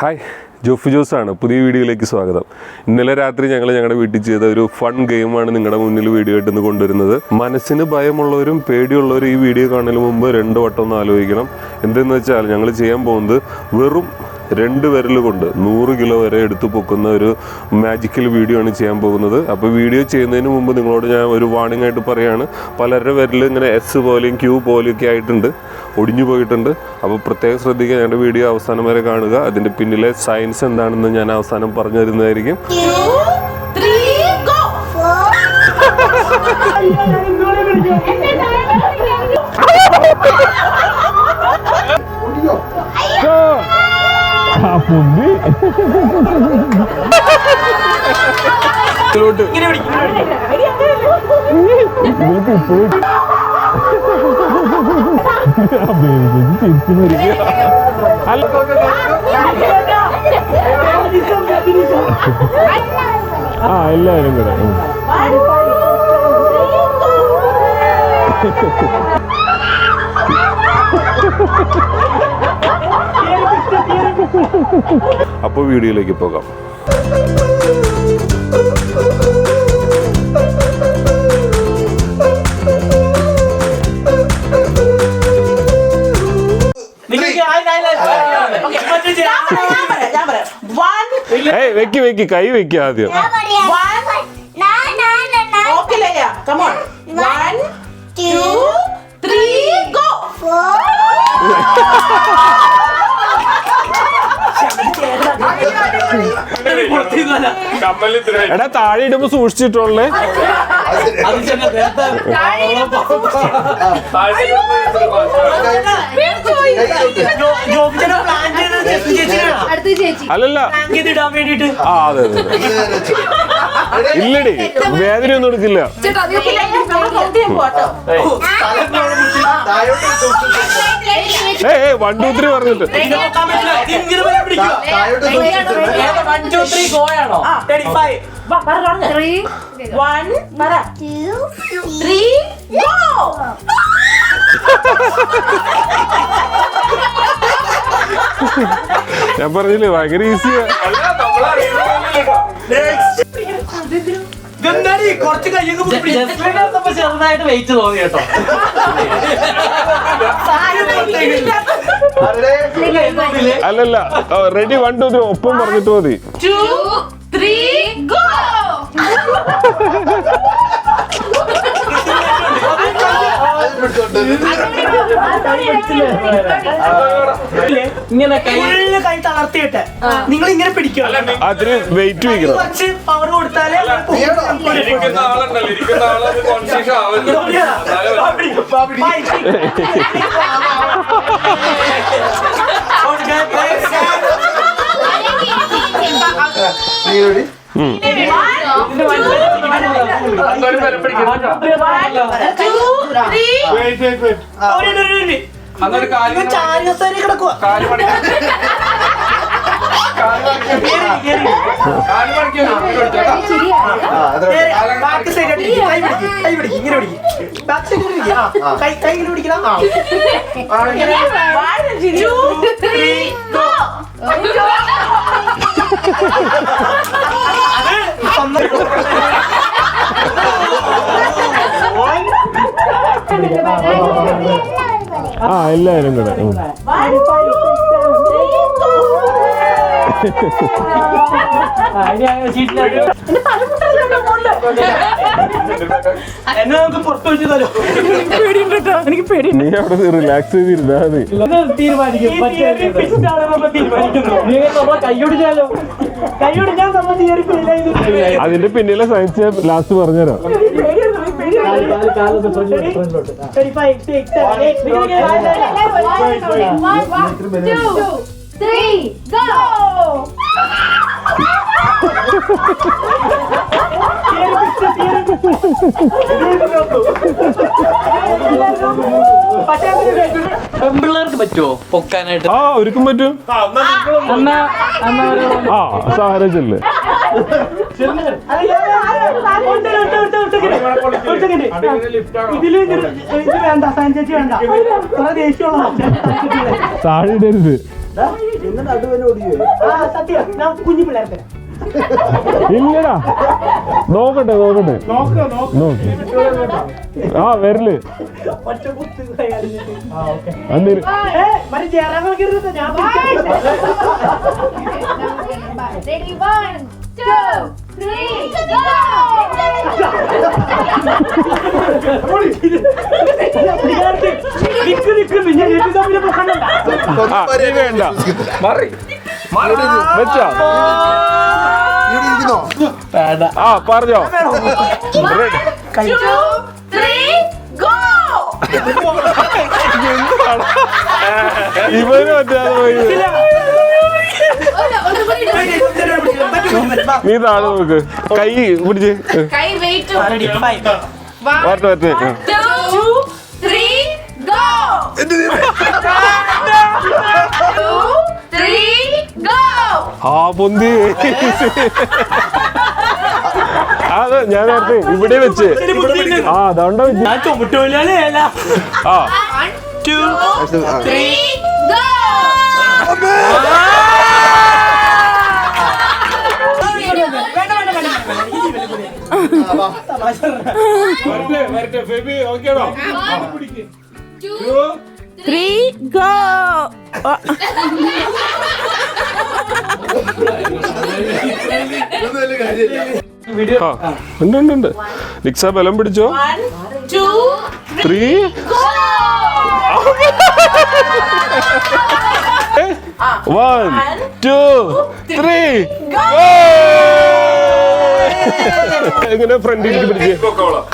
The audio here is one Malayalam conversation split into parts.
ഹായ് ജോഫ് ജോസ് ആണ് പുതിയ വീഡിയോയിലേക്ക് സ്വാഗതം. ഇന്നലെ രാത്രി ഞങ്ങൾ ഞങ്ങളുടെ വീട്ടിൽ ചെയ്ത ഒരു ഫൺ ഗെയിമാണ് നിങ്ങളുടെ മുന്നിൽ വീഡിയോ ആയിട്ട് ഇന്ന് കൊണ്ടുവരുന്നത്. മനസ്സിന് ഭയമുള്ളവരും പേടിയുള്ളവരും ഈ വീഡിയോ കാണുന്നതിന് മുമ്പ് രണ്ട് വട്ടം ഒന്ന് ആലോചിക്കണം. എന്തെന്ന് വെച്ചാൽ ഞങ്ങൾ ചെയ്യാൻ പോകുന്നത് വെറും രണ്ട് വിരൽ കൊണ്ട് നൂറ് കിലോ വരെ എടുത്തു പൊക്കുന്ന ഒരു മാജിക്കൽ വീഡിയോ ആണ് ചെയ്യാൻ പോകുന്നത്. അപ്പോൾ വീഡിയോ ചെയ്യുന്നതിന് മുമ്പ് നിങ്ങളോട് ഞാൻ ഒരു വാണിംഗ് ആയിട്ട് പറയുകയാണ് പലരുടെ വിരൽ ഇങ്ങനെ എസ് പോലെയും ക്യൂ പോലെയൊക്കെ ആയിട്ടുണ്ട്. ഒടിഞ്ഞു പോയിട്ടുണ്ട്. അപ്പോൾ പ്രത്യേകം ശ്രദ്ധിക്കുക ഞങ്ങളുടെ വീഡിയോ അവസാനം വരെ കാണുക. അതിന്റെ പിന്നിലെ സയൻസ് എന്താണെന്ന് ഞാൻ അവസാനം പറഞ്ഞു തരുന്നതായിരിക്കും. go! ആ എല്ലാവരും കൂടെ. അപ്പൊ അപ്പോൾ വീഡിയോയിലേക്ക് പോകാം. ഏയ് വെക്കി വെക്കി കൈ വെക്കി ആദ്യം one, okay, Leia, come on. One, two, three, go! പുറത്തിരുന്നല്ല. എടാ താഴെ ഇടുമ്പോ സൂക്ഷിച്ചിട്ടുള്ളേ. അല്ലല്ല. ആ അതെ അതെ. ഇല്ലടി വേദന ഒന്നും എടുക്കില്ല ഏ വൺ ടു ത്രീ പറഞ്ഞിട്ട് ഇതിനെ പൊക്കാൻ പറ്റില്ല. ഇതിങ്ങനെ വരെ പിടിക്കുക. ഏതാ one, two, three, go ആണോ? ആ. 35. വാ, പറ, തുടങ്ങ്. ത്രീ One, പറ. Three, go! ഞാൻ പറഞ്ഞില്ലേ ഭയങ്കര ഈസിയാ ഇതെന്താടി കുറച്ച് കയ്യൊക്കെ ചെറുതായിട്ട് വെയിറ്റ് തോന്നി കേട്ടോ. അല്ലല്ല റെഡി വൺ ടു ത്രീ ഒപ്പം പറഞ്ഞിട്ട് മതി Two, three, go! ഇങ്ങനെ കൈ കൈ തളർത്തിയിട്ട് നിങ്ങൾ ഇങ്ങനെ പിടിക്കും അതിന് വെയിറ്റ് വെക്കണം കുറച്ച് പവർ കൊടുത്താലേ ഇരിക്കുന്ന അന്നൊരു കാര്യം കിടക്കുക ശരിയാണ് ബാക്ക് സൈഡ് കൈ പിടിക്കും ഇങ്ങനെ പിടിക്കും ബാക്ക് സൈഡ് കൈ കൈ ഇങ്ങനെ പിടിക്കണം ആ one, ആ എല്ലാവരും കൂടെ! എന്നെ നമുക്ക് പുറത്തു എനിക്ക് പേടി നീ അവിടെ റിലാക്സ് ചെയ്തിരുന്നാ മതി. അതിന്റെ പിന്നിലെ സയൻസ് ലാസ്റ്റ് പറഞ്ഞുതരാം! പെമ്പിള്ളേർക്ക് പറ്റുമോ പൊക്കാനായിട്ട് ആ ഒരുക്കും പറ്റും എന്നാ എന്നാ ഒരു ആ സാരജല്ലേ വേണ്ട വേണ്ട താഴെ കുഞ്ഞു ഇല്ലടാ. നോക്കട്ടെ നോക്കട്ടെ. നോക്ക്. ആ വരൽ. Ready, one, two, three, go! വേണ്ട മാറി വെച്ചാ ആ പറഞ്ഞോ go! ഇവന് പറ്റാതെ പോയത് നീ താഴെ നോക്ക്. കൈ പിടിച്ച്. കൈ വെയിറ്റ്. വരട്ടെ വരട്ടെ ആ. two, three, go! two, three, go! ആ പൊന്തി അത് ഞാൻ നേരത്തെ ഇവിടെ വെച്ച്. ആ അല്ല ആ. two, go! ആ ഉണ്ട് ഉണ്ട്. ഉണ്ട് ലിക്സ ബലം പിടിച്ചോ ത്രീ! വൺ ടു ത്രീ എങ്ങനെ ഫ്രണ്ടിലേക്ക് പിടിച്ച്?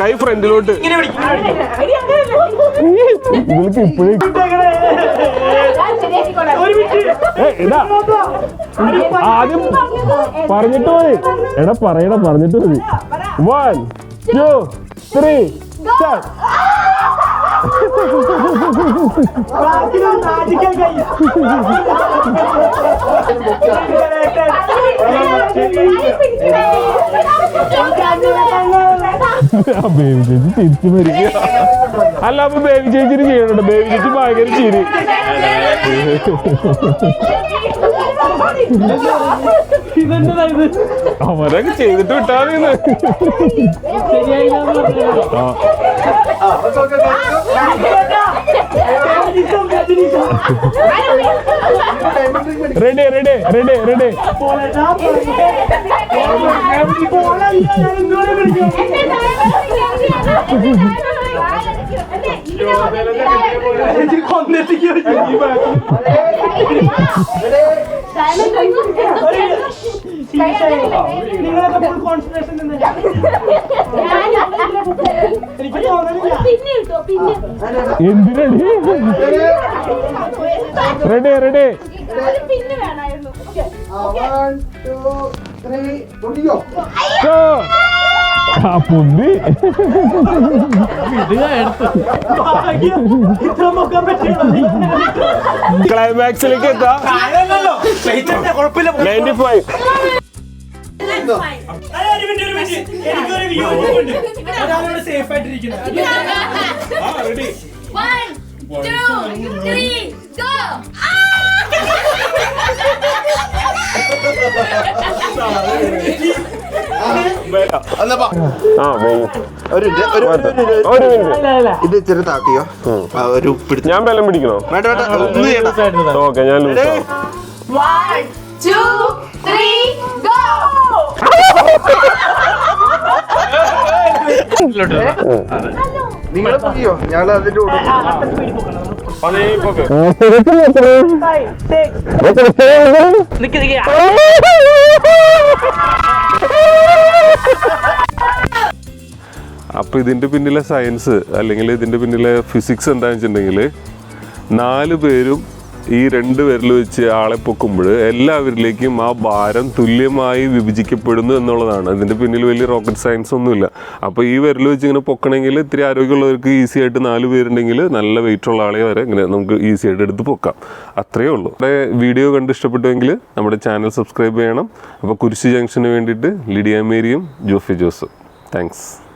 കൈ ഫ്രണ്ടിലോട്ട് ഇവൾക്ക് ഇപ്പോഴും ആദ്യം പറഞ്ഞിട്ട് മതി എടാ പറയടാ പറഞ്ഞിട്ട് മതി. One two three start baby ചേച്ചി തിരിച്ചു മരിക്കുക അല്ല അപ്പൊ ബേബി ചേച്ചിന് ചെയ്യണുണ്ട് ബേബി ചേച്ചി ഭയങ്കര ചിരി. അവരൊക്കെ ചെയ്തിട്ട് വിട്ടാ റെഡി റെഡി റെഡി റെഡി നിങ്ങളൊക്കെ ഫുൾ കോൺസെൻട്രേഷൻ എനിക്ക് തോന്നുന്നില്ല പിന്നെ കിട്ടോ പിന്നെ എന്തിനടി റെഡി റെഡി. ആ പുന്തി. ക്ലൈമാക്സിലേക്ക് എത്താം. നയന്റി ഫൈവ് അല്ല, ഒരു മിനിറ്റ്, ഒരു മിനിറ്റ്. എനിക്കൊരു വിയോജിപ്പുണ്ട്. ഒരാളോട് safe ആയിട്ടിരിക്കുന്നത്. One, two, three, go! ആ ഒരു- ഒരു മിനിറ്റ് അല്ല, അല്ല. ഇത്. ഇച്ചിരി താത്തിയോ ഒരു ഞാൻ ബലം പിടിക്കണോ? വേണ്ട വേണ്ട ഒന്ന് ചെയ്യണ്ട. ഓക്കെ ഞാൻ One, two, three, go! നിങ്ങൾ പൊക്കിയോ? ഞങ്ങൾ അതിന്റെ കൂടെ Five, six. നിക്ക്, നിക്ക്. അപ്പൊ ഇതിന്റെ പിന്നിലെ സയൻസ് അല്ലെങ്കിൽ ഇതിന്റെ പിന്നിലെ ഫിസിക്സ് എന്താണെന്ന് വെച്ചിട്ടുണ്ടെങ്കിൽ നാല് പേരും ഈ രണ്ട് പേരിൽ വെച്ച് ആളെ പൊക്കുമ്പോൾ എല്ലാവരിലേക്കും ആ ഭാരം തുല്യമായി വിഭജിക്കപ്പെടുന്നു എന്നുള്ളതാണ്. അതിന്റെ പിന്നിൽ വലിയ റോക്കറ്റ് സയൻസ് ഒന്നുമില്ല. അപ്പോൾ ഈ വിരൽ വെച്ച് ഇങ്ങനെ പൊക്കണമെങ്കിൽ ഇത്തിരി ആരോഗ്യമുള്ളവർക്ക് ഈസി ആയിട്ട് നാല് പേരുണ്ടെങ്കിൽ നല്ല വെയിറ്റ് ഉള്ള ആളെ വരെ ഇങ്ങനെ നമുക്ക് ഈസി ആയിട്ട് എടുത്ത് പൊക്കാം. അത്രയേ ഉള്ളൂ. നമ്മുടെ വീഡിയോ കണ്ട് ഇഷ്ടപ്പെട്ടുവെങ്കിൽ നമ്മുടെ ചാനൽ സബ്സ്ക്രൈബ് ചെയ്യണം. അപ്പോൾ കുരിശ് ജംഗ്ഷന് വേണ്ടിയിട്ട് ലിഡിയ മേരിയും ജോഫി ജോസും. താങ്ക്സ്